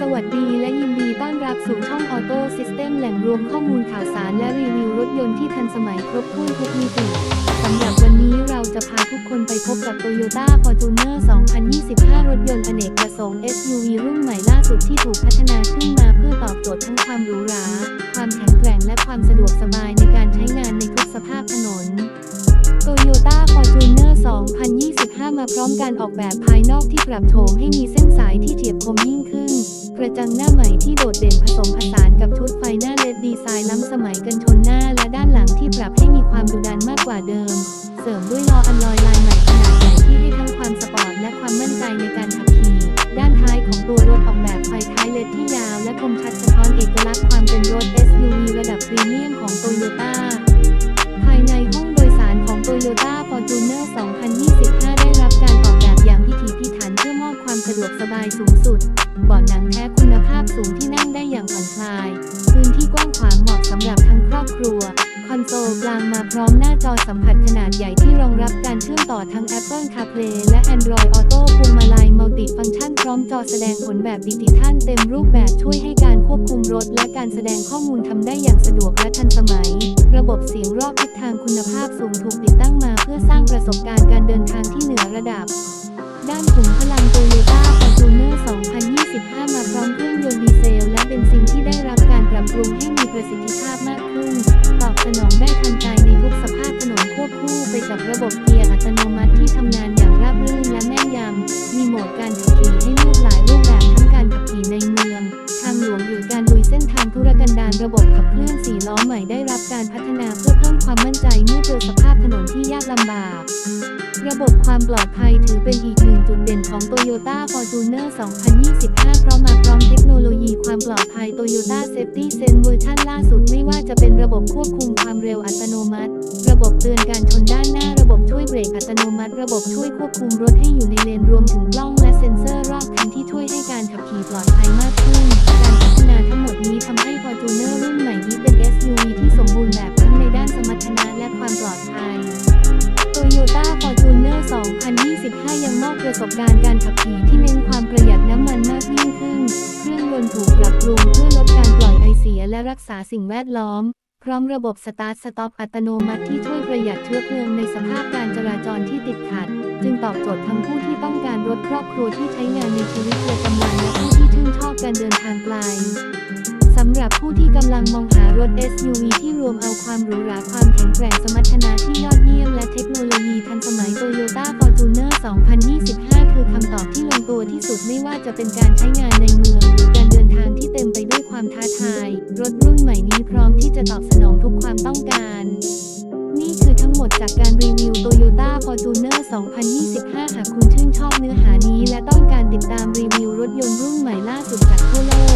สวัสดีและยินดีต้อนรับสู่ช่อง Auto System แหล่งรวมข้อมูลข่าวสารและรีวิวรถยนต์ที่ทันสมัยครบถ้วนทุกมิติสำหรับวันนี้เราจะพาทุกคนไปพบกับ Toyota Fortuner 2025 รถยนต์อเนกประสงค์ SUV รุ่นใหม่ล่าสุดที่ถูกพัฒนาขึ้นมาเพื่อตอบโจทย์ทั้งความหรูหรา ความแข็งแกร่งและความสะดวกสบายในการใช้งานในทุกสภาพถนน Toyota Fortuner 2025 มาพร้อมการออกแบบภายนอกที่ปรับโฉมให้มีเส้นสายที่เฉียบคมยิ่งขึ้น กระจังหน้าใหม่ที่โดดเด่นผสมผสานกับชุดไฟหน้าเลดดีไซน์ล้ำสมัยกันชนหน้าและด้านหลังที่ปรับให้มีความดุดันมากกว่าเดิม เสริมด้วยล้ออัลลอยลายใหม่ขนาดใหญ่ที่ให้ทั้งความสปอร์ตและความมั่นใจในการขับขี่ ด้านท้ายของตัวรถออก ความสะดวกสบายสูงสุดเบาะหนังแท้คุณภาพสูงที่นั่งได้อย่างผ่อนคลาย พื้นที่กว้างขวางเหมาะสำหรับทั้งครอบครัว คอนโซลกลางมาพร้อมหน้าจอสัมผัสขนาดใหญ่ที่รองรับการเชื่อมต่อทั้ง Apple CarPlay และ Android Auto พวงมาลัยมัลติฟังก์ชันพร้อมจอแสดงผลแบบดิจิทัลเต็มรูปแบบช่วยให้การควบคุมรถ และการแสดงข้อมูลทำได้อย่างสะดวกและทันสมัย ระบบเสียงรอบทิศทางคุณภาพสูงถูกติดตั้งมา เพื่อสร้างประสบการณ์การเดินทางที่เหนือระดับ ด้านขุมพ ประสิทธิภาพมากขึ้น ตอบสนองได้ทันใจในทุกสภาพถนนควบคู่ไปกับระบบเกียร์ การพัฒนาเพื่อเพิ่มความมั่นใจเมื่อเจอสภาพถนนที่ยากลำบาก ระบบความปลอดภัยถือเป็นอีกหนึ่งจุดเด่นของ Toyota Fortuner 2025 เพราะมาพร้อมเทคโนโลยีความปลอดภัย Toyota Safety Sense เวอร์ชันล่าสุดไม่ว่าจะเป็นระบบควบคุมความเร็วอัตโนมัติ ระบบเตือนการชนด้านหน้า ระบบช่วยเบรกอัตโนมัติ ระบบช่วยควบคุมรถให้อยู่ในเลนรวมถึงกล้องและเซ็นเซอร์รอบคันที่ช่วยให้การขับขี่ปลอดภัยมากขึ้น การพัฒนา Toyota Fortuner 2025 ยังมอบประสบการณ์การขับขี่ที่เน้นความประหยัดน้ำมันมากยิ่งขึ้น เครื่องยนต์ถูกปรับปรุงเพื่อลดการปล่อยไอเสียและรักษาสิ่งแวดล้อม พร้อมระบบสตาร์ทสต็อปอัตโนมัติที่ช่วยประหยัดเชื้อเพลิงในสภาพการจราจรที่ติดขัด จึงตอบโจทย์ทั้งผู้ที่ต้องการรถครอบครัวที่ใช้งานในชีวิตประจำวันและผู้ที่ชื่นชอบการเดินทางไกลสำหรับผู้ที่กำลังมองหารถ SUV ที่รวมเอาความหรูหราความแข็งแกร่งสมรรถนะที่ยอดเยี่ยมและเทคโนโลยีทันสมัย Toyota Fortuner 2025 คือคำตอบที่ลงตัวที่สุดไม่ว่าจะเป็นการใช้งานในเมืองหรือการเดินทางที่เต็มไปด้วยความท้าทาย รถรุ่นใหม่นี้พร้อมที่จะตอบสนองทุกความต้องการ นี่คือทั้งหมดจากการรีวิว Toyota Fortuner 2025 หากคุณชื่นชอบเนื้อหานี้และต้องการติดตามรีวิวรถยนต์รุ่นใหม่ล่าสุดจากทั่วโลก